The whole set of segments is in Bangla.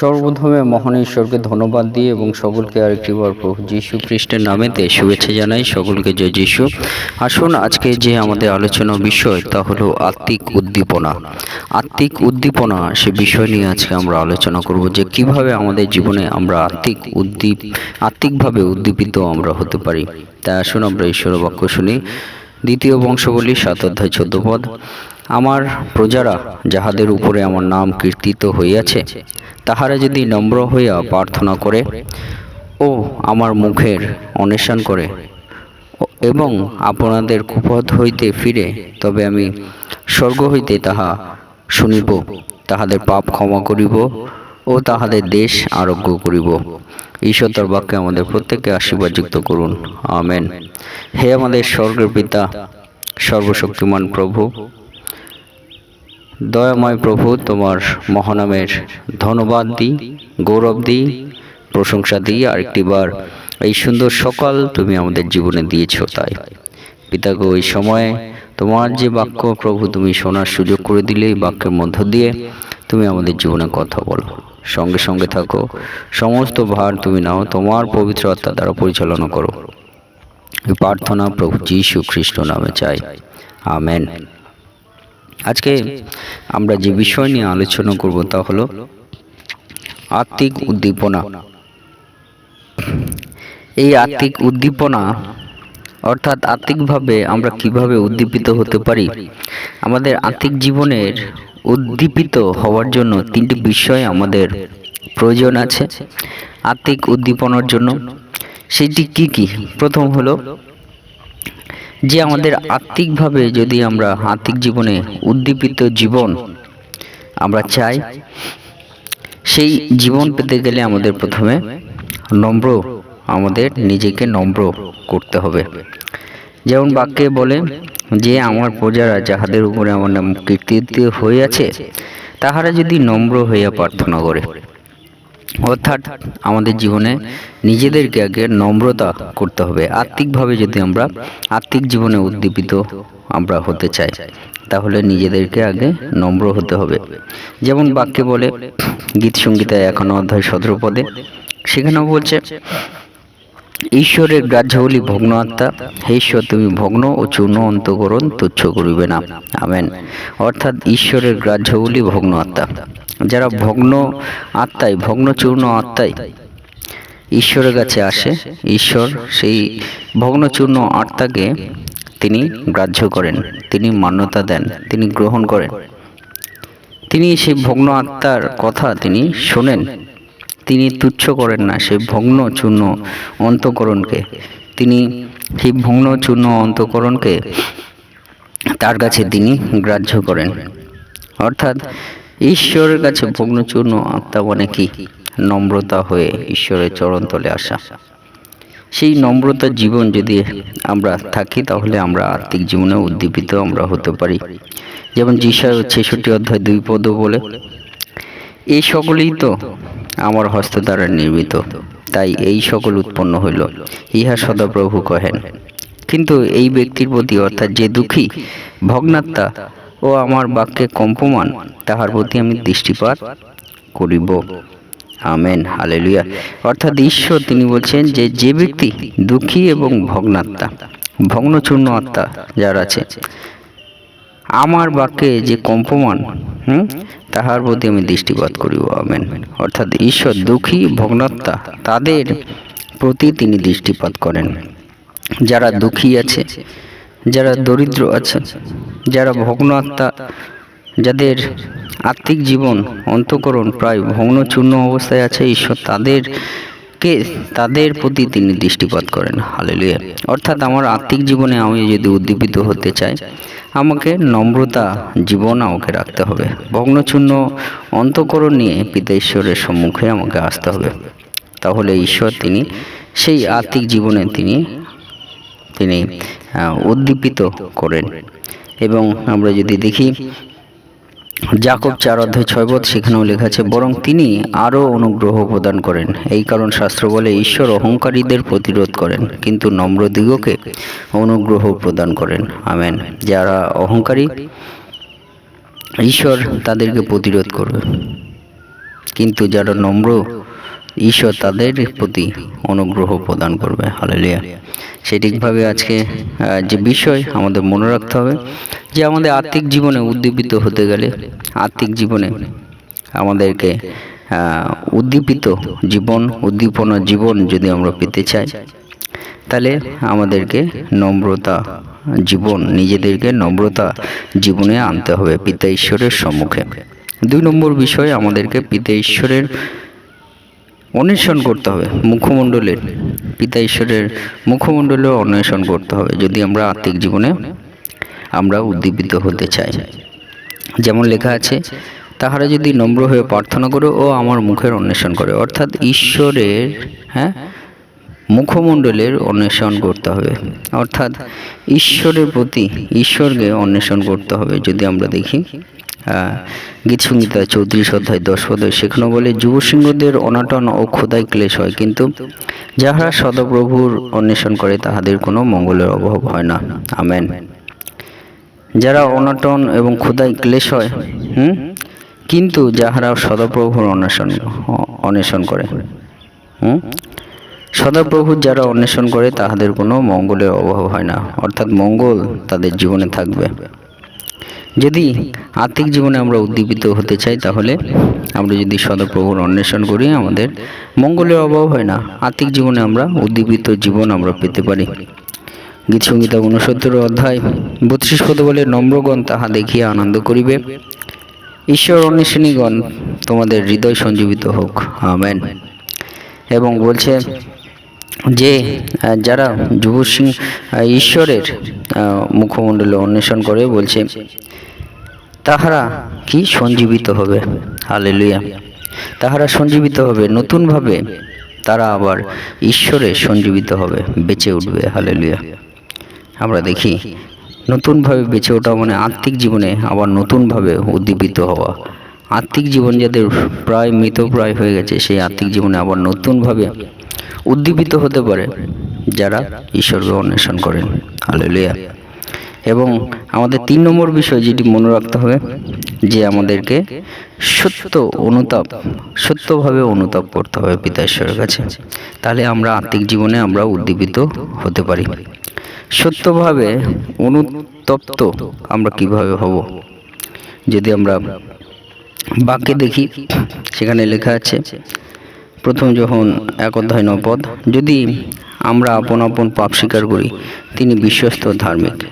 সর্বপ্রথমে মহান ঈশ্বরকে ধন্যবাদ দিয়ে এবং সকলকে আরেকটিবার প্রভু যীশু খ্রিস্টের নামেতে শুভেচ্ছা জানাই, সকলকে জয় যীশু। আসুন আজকে যে আমাদের আলোচনা বিষয়, তা হলো আত্মিক উদ্দীপনা। আত্মিক উদ্দীপনা, সে বিষয় নিয়ে আজকে আমরা আলোচনা করব যে কীভাবে আমাদের জীবনে আমরা আত্মিক উদ্দীপ, আত্মিকভাবে উদ্দীপিত আমরা হতে পারি। তাই আসুন আমরা ঈশ্বর বাক্য শুনি। দ্বিতীয় বংশবলী, সাত অধ্যায়, চোদ্দ পদ। আমার প্রজারা, যাহাদের উপরে আমার নাম কীর্তিত হইয়াছে, তাহারা যদি নম্র হইয়া প্রার্থনা করে, ও আমার মুখের অন্বেষণ করে, এবং আপনাদের কুপথ হইতে ফিরে, তবে আমি স্বর্গ হইতে তাহা শুনিব, তাহাদের পাপ ক্ষমা করিব, ও তাহাদের দেশ আরোগ্য করিব। ঈশ্বর বাক্যে আমাদের প্রত্যেককে আশীর্বাদযুক্ত করুন। আমেন। হে আমাদের স্বর্গের পিতা, সর্বশক্তিমান প্রভু দয়াময় প্রভু, তোমার মহানামের ধন্যবাদ দিই গৌরব দিই প্রশংসা দিই আরেকটিবার এই সুন্দর সকাল তুমি আমাদের জীবনে দিয়েছ তাই। পিতাগো ওই সময়ে তোমার যে বাক্য প্রভু তুমি শোনার সুযোগ করে দিলে, এই বাক্যের মধ্য দিয়ে তুমি আমাদের জীবনে কথা বলো। সঙ্গে সঙ্গে থাকো, সমস্ত ভার তুমি নাও, তোমার পবিত্র আত্মা দ্বারা পরিচালনা করো। প্রার্থনা প্রভু যীশু খ্রিস্ট নামে চাই। আমেন। আজকে আমরা যে বিষয় নিয়ে আলোচনা করব তা হলো আত্মিক উদ্দীপনা। এই আত্মিক উদ্দীপনা অর্থাৎ আত্মিকভাবে আমরা কীভাবে উদ্দীপিত হতে পারি, আমাদের আত্মিক জীবনের উদ্দীপিত হওয়ার জন্য তিনটি বিষয় আমাদের প্রয়োজন আছে, আত্মিক উদ্দীপনার জন্য। সেটি কি কি? প্রথম হলো যে আমাদের আত্মিকভাবে যদি আমরা আত্মিক জীবনে উদ্দীপিত জীবন আমরা চাই, সেই জীবন পেতে গেলে আমাদের প্রথমে নম্র আমাদের নিজেকে নম্র করতে হবে। যেমন বাক্যে বলে যে, আমার প্রজারা যাহাদের উপরে আমার নাম কীর্তিত হইয়াছে তাহারা যদি নম্র হইয়া প্রার্থনা করে অর্থাৎ আমাদের জীবনে নিজেদেরকে আগে নম্রতা করতে হবে। আত্মিকভাবে যদি আমরা আত্মিক জীবনে উদ্দীপিত আমরা হতে চাই, তাহলে নিজেদেরকে আগে নম্র হতে হবে। যেমন বাক্যে বলে, গীত সঙ্গীতা এখন অধ্যায় সতেরো পদে সেখানেও বলছে, ঈশ্বরের গ্রাহ্যবলী ভগ্ন আত্মা। হে ঈশ্বর, তুমি ভগ্ন ও চূর্ণ অন্তকরণ তুচ্ছ করিবে না। আমেন। অর্থাৎ ঈশ্বরের গ্রাহ্যবলী ভগ্ন আত্মা। যারা ভগ্ন আত্মায় ভগ্ন চূর্ণ আত্মায় ঈশ্বরের কাছে আসে ঈশ্বর সেই ভগ্নচূর্ণ আত্মাকে তিনি গ্রাহ্য করেন তিনি মান্যতা দেন তিনি গ্রহণ করেন। তিনি সেই ভগ্ন আত্মার কথা তিনি শোনেন। তিনি তুচ্ছ করেন না সেই ভগ্ন চূর্ণ অন্তকরণকে। তিনি সেই ভগ্ন চূর্ণ অন্তকরণকে তার কাছে তিনি গ্রাহ্য করেন। অর্থাৎ ঈশ্বরের কাছে ভগ্নচূর্ণ আত্মা মানে কি? নম্রতা হয়ে ঈশ্বরের চরণ চরণতলে আসা। সেই নম্রতা জীবন যদি আমরা থাকি, তাহলে আমরা আত্মিক জীবনে উদ্দীপিত আমরা হতে পারি। যেমন যিশা ছেষট্টি অধ্যায় দুই পদ বলে এই সকলেই তো আমার হস্ত দ্বারা নির্মিত, তাই এই সকল উৎপন্ন হইল, ইহা সদাপ্রভু কহেন। কিন্তু এই ব্যক্তির প্রতি অর্থাৎ যে দুঃখী ভগ্নাত্মা ও আমার বাক্যে কম্পমান, তাহার প্রতি আমি দৃষ্টিপাত করিব। Amen, hallelujah. অর্থাৎ ঈশ্বর তিনি বলছেন যে যে ব্যক্তি দুঃখী এবং ভগ্নাত্মা, ভগ্নচূর্ণ আত্মা যার আছে, আমার বাক্যে যে কম্পমান, হুম, তাহার প্রতি আমি দৃষ্টিপাত করিব। আমেন। অর্থাৎ ঈশ্বর দুঃখী, ভগ্নাত্মা, তাদের প্রতি তিনি দৃষ্টিপাত করেন। যারা দুঃখী আছে যারা দরিদ্র আছে, যারা ভগ্ন আত্মা যাদের আত্মিক জীবন, অন্তকরণ প্রায় ভগ্নচূর্ণ অবস্থায় আছে, ঈশ্বর তাদেরকে, তাদের প্রতি তিনি দৃষ্টিপাত করেন। হালেলুয়া অর্থাৎ আমার আত্মিক জীবনে আমি যদি উদ্দীপিত হতে চাই, আমাকে নম্রতা, জীবন আমাকে রাখতে হবে। ভগ্নচূর্ণ অন্তকরণ নিয়ে পিতা ঈশ্বরের সম্মুখে আমাকে আসতে হবে। তাহলে ঈশ্বর তিনি, সেই আত্মিক জীবনে তিনি তিনি উদ্দীপিত করেন। এবং আমরা যদি দেখি, জাকব চার অধ্যায় ছয় পদ সেখানেও লেখা আছে, বরং তিনি আরও অনুগ্রহ প্রদান করেন। এই কারণ শাস্ত্র বলে, ঈশ্বর অহংকারীদের প্রতিরোধ করেন, কিন্তু নম্র দিগকে অনুগ্রহ প্রদান করেন। আমেন। যারা অহংকারী, ঈশ্বর তাদেরকে প্রতিরোধ করবে। কিন্তু যারা নম্র ঈশ্বর তাদের প্রতি অনুগ্রহ প্রদান করবে। হালেলিয়া। সেটিকভাবে আজকে যে বিষয় আমাদের মনে রাখতে হবে, যে আমাদের আর্থিক জীবনে উদ্দীপিত হতে গেলে আর্থিক জীবনে আমাদেরকে উদ্দীপিত জীবন, উদ্দীপনা জীবন যদি আমরা পেতে চাই, তাহলে আমাদেরকে নম্রতা জীবন, নিজেদেরকে নম্রতা জীবনে আনতে হবে পিতা ঈশ্বরের সম্মুখে। দুই নম্বর বিষয় আমাদেরকে পিতা ঈশ্বরের অন্বেষণ করতে হবে, মুখমণ্ডলের, পিতা ঈশ্বরের মুখমণ্ডলেও অন্বেষণ করতে হবে, যদি আমরা আত্মিক জীবনে আমরা উদ্দীপিত হতে চাই। যেমন লেখা আছে, তাহারা যদি নম্র হয়ে প্রার্থনা করে ও আমার মুখের অন্বেষণ করে। অর্থাৎ ঈশ্বরের হ্যাঁ মুখমণ্ডলের অন্বেষণ করতে হবে। অর্থাৎ ঈশ্বরের প্রতি ঈশ্বরকে অন্বেষণ করতে হবে, যদি আমরা দেখি। আহ, গীতসংহিতা চৌত্রিশ অধ্যায় দশ পদে সেখানে বলে যুবসিংহদের অনাটন ও খোদাই ক্লেশ হয় কিন্তু যাহারা সদপ্রভুর অন্বেষণ করে তাহাদের কোনো মঙ্গলের অভাব হয় না। আমেন। যারা অনাটন এবং ক্ষুদায় ক্লেশ হয় হুম? কিন্তু যাহারা সদাপ্রভুর অন্বেষণ অন্বেষণ করে হুম? সদাপ্রভুর যারা অন্বেষণ করে তাহাদের কোনো মঙ্গলের অভাব হয় না। অর্থাৎ মঙ্গল তাদের জীবনে থাকবে। যদি আর্থিক জীবনে আমরা উদ্দীপিত হতে চাই, তাহলে আমরা যদি সদাপ্রভুর অন্বেষণ করি, আমাদের মঙ্গলের অভাব হয় না। আর্থিক জীবনে আমরা উদ্দীপিত জীবন আমরা পেতে পারি। গীত সংহিতা উনসত্তর অধ্যায় বত্রিশ পদ বলে, নম্রগণ তাহা দেখিয়া আনন্দ করিবে। ঈশ্বর অন্বেষণীগণ তোমাদের হৃদয় সঞ্জীবিত হোক। আমেন। এবং বলছে যে যারা যুব সিং ঈশ্বরের মুখমণ্ডলে অন্বেষণ করে বলছে, তাহারা কি সঞ্জীবিত হবে? হালেলুয়া। তাহারা সঞ্জীবিত হবে, নতুনভাবে তারা আবার ঈশ্বরে সঞ্জীবিত হবে, বেঁচে উঠবে। হালেলুয়া। আমরা দেখি, নতুনভাবে বেঁচে ওঠা মানে আত্মিক জীবনে আবার নতুনভাবে উদ্দীপিত হওয়া। আত্মিক জীবন যাদের প্রায় মৃতপ্রায় হয়ে গেছে, সেই আত্মিক জীবনে আবার নতুনভাবে উদ্দীপিত হতে পারে, যারা ঈশ্বরকে অন্বেষণ করেন। হালেলুয়া। এবং আমাদের তিন নম্বর বিষয় যেটি মনে রাখতে হবে, যে আমাদেরকে সত্য অনুতাপ, সত্যভাবে অনুতাপ করতে হবে পিতা ঈশ্বরের কাছে। তাহলে আমরা আত্মিক জীবনে আমরা উদ্দীপিত হতে পারি। সত্যভাবে অনুতপ্ত আমরা কীভাবে হব? যদি আমরা বাক্যে দেখি, সেখানে লেখা আছে প্রথম যখন এক অধ্যায় নপদ যদি আমরা আপন আপন পাপ স্বীকার করি, তিনি বিশ্বস্ত ধার্মিক।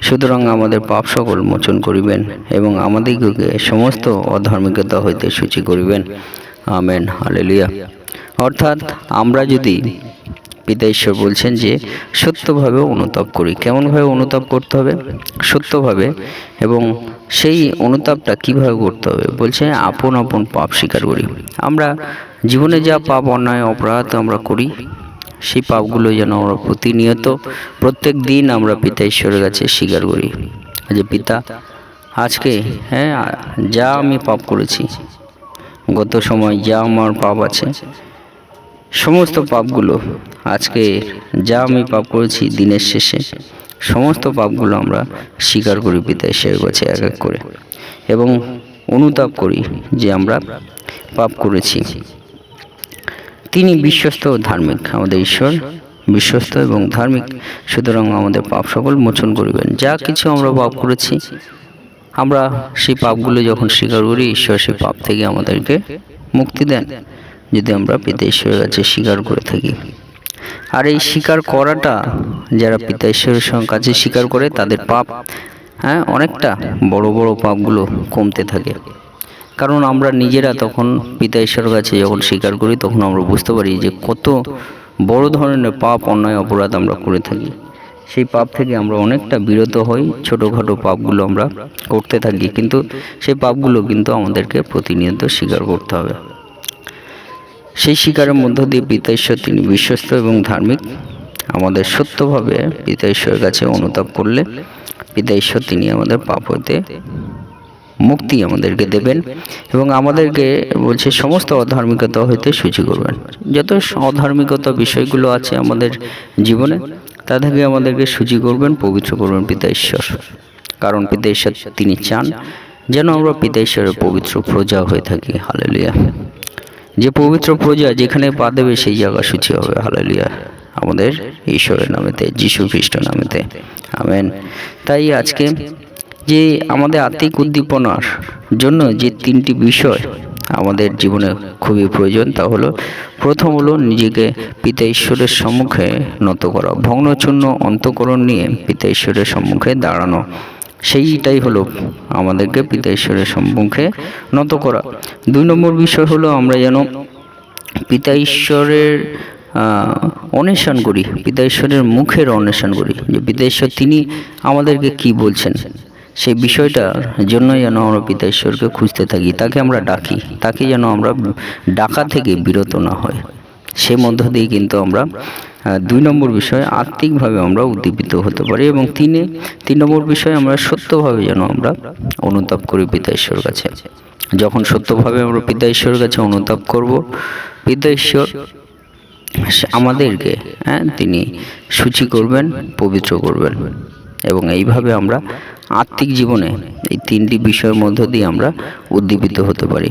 সুতরাং আমাদের পাপ সকল মোচন করিবেন এবং আমাদিগকে সমস্ত অধার্মিকতা হইতে সূচি করিবেন। Amen, hallelujah. অর্থাৎ আমরা যদি পিতা ঈশ্বর বলছেন যে, সত্যভাবে অনুতাপ করি। কেমনভাবে অনুতাপ করতে হবে? সত্যভাবে এবং সেই অনুতাপটা কীভাবে করতে হবে? বলছে আপন আপন পাপ স্বীকার করি। আমরা জীবনে যা পাপ অন্যায়, অপরাধ আমরা করি, সেই পাপগুলো যেন আমরা প্রতিনিয়ত, প্রত্যেক দিন আমরা পিতা ঈশ্বরের কাছে স্বীকার করি। যে পিতা, আজকে হ্যাঁ যা আমি পাপ করেছি, গত সময় যা আমার পাপ আছে সমস্ত পাপগুলো আজকে যা আমি পাপ করেছি দিনের শেষে, সমস্ত পাপগুলো আমরা স্বীকার করি পিতা ঈশ্বরের কাছে এক এক করে। এবং অনুতাপ করি যে আমরা পাপ করেছি। তিনি বিশ্বস্ত ধার্মিক, আমাদের ঈশ্বর বিশ্বস্ত এবং ধার্মিক। সুতরাং আমাদের পাপ সকল মোচন করিবেন। যা কিছু আমরা পাপ করেছি, আমরা সেই পাপগুলো যখন স্বীকার করি, ঈশ্বর সেই পাপ থেকে আমাদেরকে মুক্তি দেন। যদি আমরা পিতা ঈশ্বরের কাছে স্বীকার করে থাকি। আর এই স্বীকার করাটা যারা পিতা ঈশ্বরের কাছে স্বীকার করে, তাদের পাপ হ্যাঁ অনেকটা বড় বড় পাপগুলো কমতে থাকে। কারণ আমরা নিজেরা তখন পিতা ঈশ্বরের কাছে যখন স্বীকার করি, তখন আমরা বুঝতে পারি যে কত বড় ধরনের পাপ, অন্যায়, অপরাধ আমরা করে থাকি। সেই পাপ থেকে আমরা অনেকটা বিরত হই, ছোটোখাটো পাপগুলো আমরা করতে থাকি। কিন্তু সেই পাপগুলো কিন্তু আমাদেরকে প্রতিনিয়ত স্বীকার করতে হবে। সেই শিকারের মধ্য দিয়ে পিতাঈশ্বর তিনি বিশ্বস্ত এবং ধার্মিক। আমাদের সত্যভাবে পিতা ঈশ্বরের কাছে অনুতাপ করলে পিতা ঈশ্বর তিনি আমাদের পাপ হইতে মুক্তি আমাদেরকে দেবেন এবং আমাদেরকে বলছে, সমস্ত অধার্মিকতা হইতে সূচি করবেন। যত অধার্মিকতা বিষয়গুলো আছে আমাদের জীবনে, তা থেকে আমাদেরকে সূচি করবেন, পবিত্র করবেন পিতা ঈশ্বর কারণ পিতা ঈশ্বর তিনি চান যেন আমরা পিতা ঈশ্বরের পবিত্র প্রজা হয়ে থাকি। হালেলুয়া। যে পবিত্র প্রজা যেখানে পা দেবে, সেই জায়গা সূচি হবে। হালেলুয়া। আমাদের ঈশ্বরের নামেতে, যীশু খ্রিস্ট নামেতে। আমেন। তাই আজকে যে আমাদের আত্মিক উদ্দীপনার জন্য যে তিনটি বিষয় আমাদের জীবনে খুবই প্রয়োজন, তা হলো, প্রথম হলো নিজেকে পিতা ঈশ্বরের সম্মুখে নত করা, ভগ্নচূর্ণ অন্তকরণ নিয়ে পিতা ঈশ্বরের সম্মুখে দাঁড়ানো। সেইটাই হলো আমাদেরকে পিতা ঈশ্বরের সম্মুখে নত করা। দুই নম্বর বিষয় হলো আমরা যেন পিতা ঈশ্বরের অন্বেষণ করি, পিতা ঈশ্বরের মুখের অন্বেষণ করি যে পিতা ঈশ্বর তিনি আমাদেরকে কি বলছেন। সেই বিষয়টার জন্য যেন আমরা পিতা ঈশ্বরকে খুঁজতে থাকি, তাকে আমরা ডাকি, তাকে যেন আমরা ডাকা থেকে বিরত না হয়। সে মধ্য দিয়ে কিন্তু আমরা দুই নম্বর বিষয়ে আত্মিকভাবে আমরা উদ্দীপিত হতে পারি এবং তিনে, তিন নম্বর বিষয়ে আমরা সত্যভাবে যেন আমরা অনুতাপ করি পিতা ঈশ্বর কাছে। যখন সত্যভাবে আমরা পিতা ঈশ্বরের কাছে অনুতাপ করব, পিতা ঈশ্বর আমাদেরকে হ্যাঁ তিনি সূচি করবেন, পবিত্র করবেন এবং এইভাবে আমরা আত্মিক জীবনে এই তিনটি বিষয়ের মধ্য দিয়ে আমরা উদ্দীপিত হতে পারি।